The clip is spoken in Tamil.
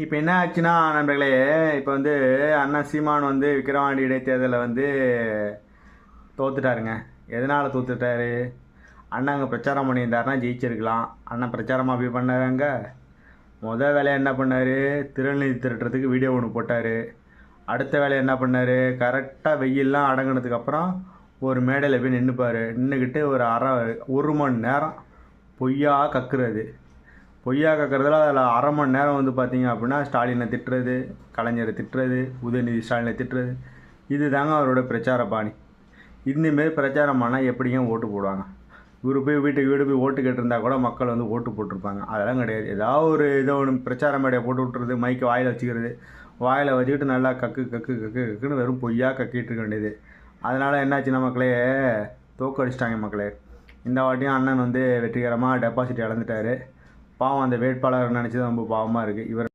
இப்போ என்ன ஆச்சுன்னா நண்பர்களே இப்போ வந்து அண்ணன் சீமான் வந்து விக்கிரவாண்டி இடைத்தேர்தலில் வந்து தோத்துட்டாருங்க. எதனால் தோத்துட்டாரு? அண்ணன் அங்கே பிரச்சாரம் பண்ணியிருந்தாருன்னா ஜெயிச்சிருக்கலாம். அண்ணன் பிரச்சாரமாக போய் பண்ணாங்க முதல் வேலையை என்ன பண்ணார்? திருநெல்வேலி திரட்டுறதுக்கு வீடியோ ஒன்று போட்டார். அடுத்த வேலையை என்ன பண்ணார்? கரெக்டாக வெயில்லாம் அடங்கினதுக்கப்புறம் ஒரு மேடையில் போய் நின்றுப்பார் நின்றுக்கிட்டு ஒரு அரை ஒரு மணி நேரம் பொய்யா கக்குறது. பொய்யா கக்கிறதுல அதில் அரை மணி நேரம் வந்து பார்த்தீங்க அப்படின்னா ஸ்டாலினை திட்டுறது கலைஞரை திட்டுறது உதயநிதி ஸ்டாலினை திட்டுறது. இது தாங்க அவரோட பிரச்சார பாணி. இந்தமாரி பிரச்சாரம் பண்ணால் எப்படிங்க ஓட்டு போடுவாங்க? இவர் போய் வீட்டுக்கு வீடு போய் ஓட்டு கேட்டிருந்தா கூட மக்கள் வந்து ஓட்டு போட்டிருப்பாங்க. அதெல்லாம் கிடையாது. ஏதாவது ஒரு இதை ஒன்று பிரச்சார மேடையை போட்டு விட்டுறது மைக்கை வாயில் வச்சுக்கிறது. வாயில் வச்சுக்கிட்டு நல்லா கக்கு கக்கு கக்கு கக்குன்னு வெறும் பொய்யா கக்கிட்டு இருக்க வேண்டியது. அதனால் என்னாச்சுன்னா மக்களே தோக்கடிச்சிட்டாங்க மக்களே. இந்த வாட்டியும் அண்ணன் வந்து வெற்றிகரமாக டெபாசிட் இழந்துட்டாரு. பாவம் அந்த வேட்பாளர் நினச்சி ரொம்ப பாவமாக இருக்குது இவர்